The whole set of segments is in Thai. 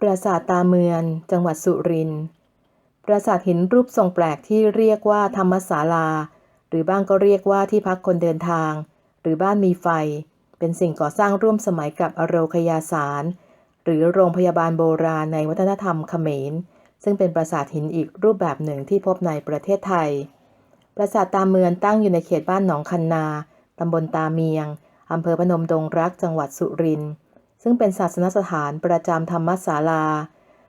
ปราสาทตาเมือน จังหวัดสุรินทร์ ปราสาทหินรูปทรงแปลกที่เรียกว่าธรรมศาลา หรือบ้างก็เรียกว่าที่พักคนเดินทาง หรือบ้านมีไฟ เป็นสิ่งก่อสร้างร่วมสมัยกับอโรคยาสาร หรือโรงพยาบาลโบราณในวัฒนธรรมเขมร ซึ่งเป็นปราสาทหินอีกรูปแบบหนึ่งที่พบในประเทศไทย ปราสาทตาเมือนตั้งอยู่ในเขตบ้านหนองคันนา ตำบลตาเมียง อำเภอพนมดงรัก จังหวัดสุรินทร์ ซึ่งเป็นศาสนสถานประจำธรรมศาลา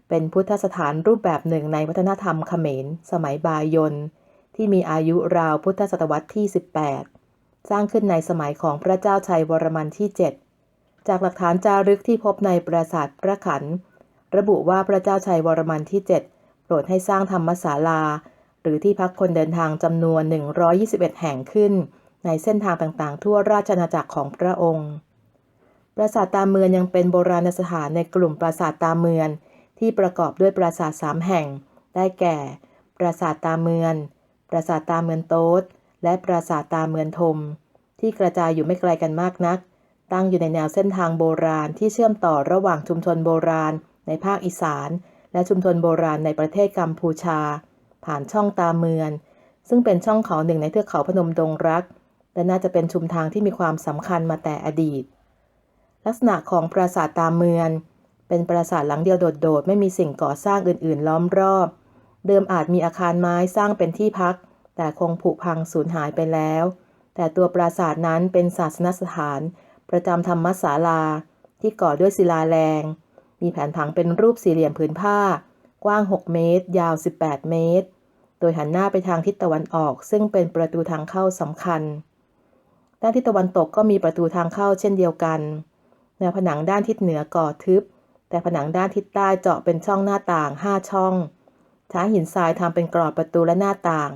เป็นพุทธสถานรูปแบบหนึ่งในวัฒนธรรมเขมร สมัยบายนที่มีอายุราวพุทธศตวรรษที่ 18 สร้างขึ้นในสมัยของพระเจ้าชัยวรมันที่ 7 จากหลักฐานจารึกที่พบในปราสาทพระขัน ระบุว่าพระเจ้าชัยวรมันที่ 7 โปรดให้สร้างธรรมศาลา หรือที่พักคนเดินทางจำนวน 121 แห่งขึ้น ในเส้นทางต่างๆ ทั่วราชอาณาจักรของพระองค์ ปราสาทตาเมือนยังเป็นโบราณสถานในกลุ่มปราสาทตาเมือนที่ประกอบด้วยปราสาทสามแห่ง ได้แก่ ปราสาทตาเมือน ปราสาทตาเมือนโต๊ด และปราสาทตาเมือนทม ที่กระจายอยู่ไม่ไกลกันมากนัก ตั้งอยู่ในแนวเส้นทางโบราณที่เชื่อมต่อระหว่างชุมชนโบราณในภาคอีสาน และชุมชนโบราณในประเทศกัมพูชา ผ่านช่องตาเมือน ซึ่งเป็นช่องเขาหนึ่งในเทือกเขาพนมดงรัก และน่าจะเป็นชุมทางที่มีความสำคัญมาแต่อดีต ลักษณะของปราสาทตาเมือนเป็นปราสาทหลังเดียวโดดๆ ไม่มีสิ่งก่อสร้างอื่นๆ ล้อมรอบ เดิมอาจมีอาคารไม้สร้างเป็นที่พัก แต่คงผุพังสูญหายไปแล้ว แต่ตัวปราสาทนั้นเป็นศาสนสถาน ประจำธรรมศาลา ที่ก่อด้วยศิลาแรง มีแผนผังเป็นรูปสี่เหลี่ยมผืนผ้า กว้าง 6 เมตร ยาว 18 เมตร โดยหันหน้าไปทางทิศตะวันออก ซึ่งเป็นประตูทางเข้าสำคัญด้านทิศตะวันตกก็มีประตูทางเข้าเช่นเดียวกัน แนวผนังด้านทิศเหนือก่อทึบ แต่ผนังด้านทิศใต้เจาะเป็นช่องหน้าต่าง 5 ช่องใช้หินทรายทำเป็นกรอบประตูและหน้าต่าง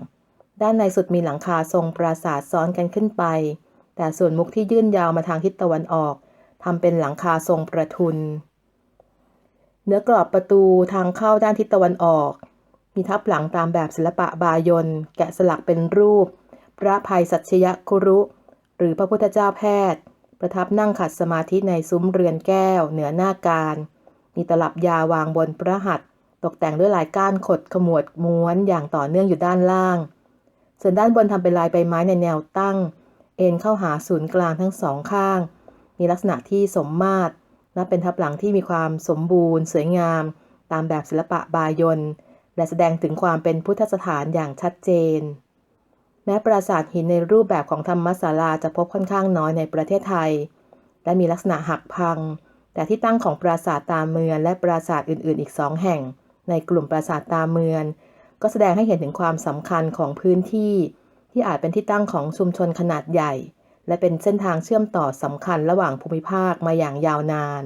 ด้านในสุดมีหลังคาทรงปราสาทซ้อนกันขึ้นไป แต่ส่วนมุกที่ยื่นยาวมาทางทิศตะวันออกทำเป็นหลังคาทรงประทุนเนื้อกรอบประตูทางเข้าด้านทิศตะวันออก มีทับหลังตามแบบศิลปะบายนแกะสลักเป็นรูป พระภัยสัชยคุรุ หรือพระพุทธเจ้าแพทย์ ประทับนั่งขัดสมาธิในซุ้มเรือนแก้ว เหนือหน้าการ มีตลับยาวางบนพระหัตถ์ตกแต่งด้วยลายก้านขดขมวดม้วนอย่างต่อเนื่องอยู่ด้านล่าง ส่วนด้านบนทำเป็นลายใบไม้ในแนวตั้ง เอ็นเข้าหาศูนย์กลางทั้งสองข้าง มีลักษณะที่สมมาตรและเป็นทับหลังที่มีความสมบูรณ์ สวยงาม ตามแบบศิลปะบายนและแสดงถึงความเป็นพุทธสถานอย่างชัดเจน แม้ปราสาทหินในรูปแบบของธรรมศาลาจะพบค่อนข้างน้อยในประเทศไทย และมีลักษณะหักพัง แต่ที่ตั้งของปราสาทตาเมือนและปราสาทอื่น ๆ อีกสองแห่ง ในกลุ่มปราสาทตาเมือนก็แสดงให้เห็นถึงความสำคัญของพื้นที่ ที่อาจเป็นที่ตั้งของชุมชนขนาดใหญ่ และเป็นเส้นทางเชื่อมต่อสำคัญระหว่างภูมิภาคมาอย่างยาวนาน